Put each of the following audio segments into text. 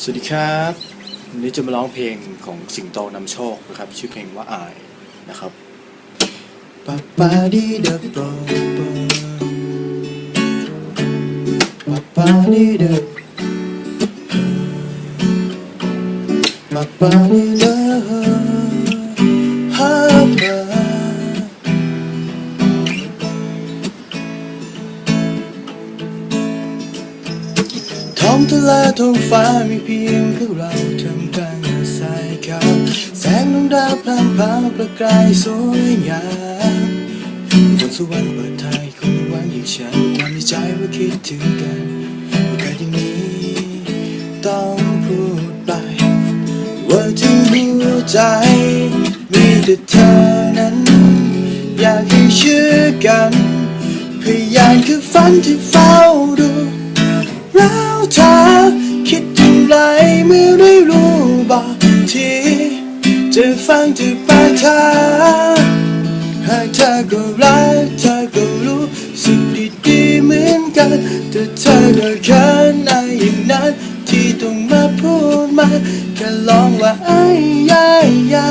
สวัสดีครับวันนี้จะมาร้องเพลงของสิงโตนำโชคนะครับ ชื่อเพลงว่าอายนะครับปาปาดีเดอปปาปาดีเดอปาปาดี องทะเลท้องฟ้ามีเพียงพวกเราทำกลางสายขาวแสงดวงดาวพลางพราวประกายสวยงามบนสวรรค์เปิดทางคนวันอย่างฉันทำให้ใจว่าคิดถึงกันว่าการอย่างนี้ต้องพูดไปว่าทั้งหัวใจ มีแต่เธอนั้น อยากให้เชื่อกันพยานคือฝันที่เฝ้าดูแล้ว เธอคิดอย่างไรเมื่อได้รู้บอกทีจะฟังจากปากเธอหากเธอก็รักเธอก็รู้สึกดีๆเหมือนกัน แต่เธอก็เขินอายอย่างนั้น ที่ต้องมาพูดมาแค่ลองว่าไอ้ยายยา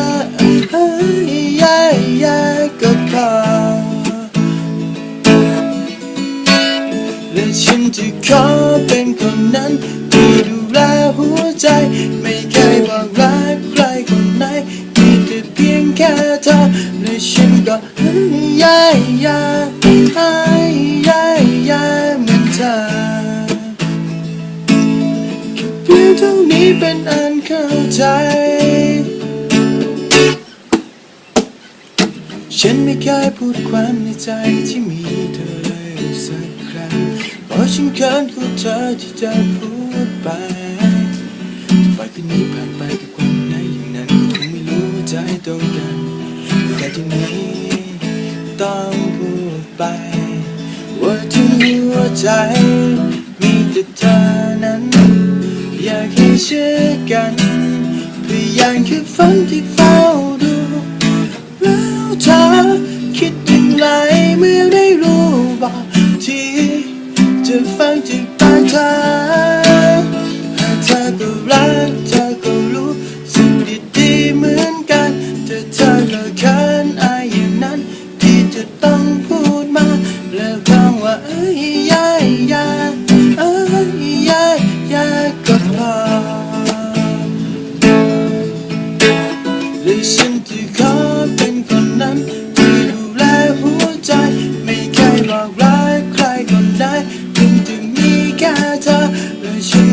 และฉันจะขอเป็นคนนั้นที่ดูแลหัวใจ ไม่เคยบอกรักใครคนไหนมีแต่เพียงแค่เธอและฉันก็ยายยาหายยายยาเหมือนเธอแค่เพียงเท่านี้เป็นอันเข้าใจฉันไม่เคยพูดความในใจที่มีเธอเลยสัก ฉันเขินกลัวเธอที่จะพูดไปปล่อยคืนนี้ผ่านไปกับความในอย่างนั้นก็คงไม่รู้ว่าใจตรงกันแต่ทีนี้ต้องพูดไป ว่าทั้งหัวใจมีแต่เธอนั้น อยากให้เชื่อกันพยานคือฝันที่เฝ้าดูแล้วเธอ จ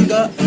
แล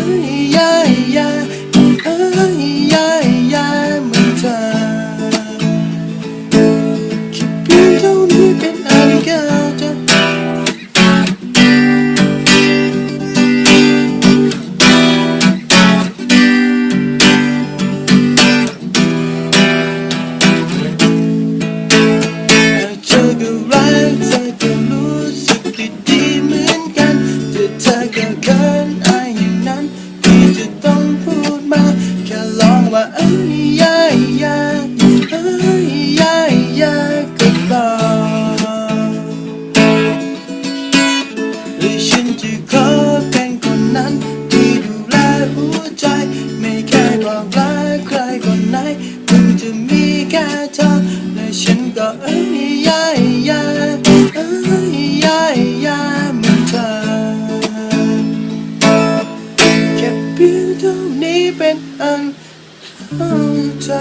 นี้เป็นอันเข้าใจ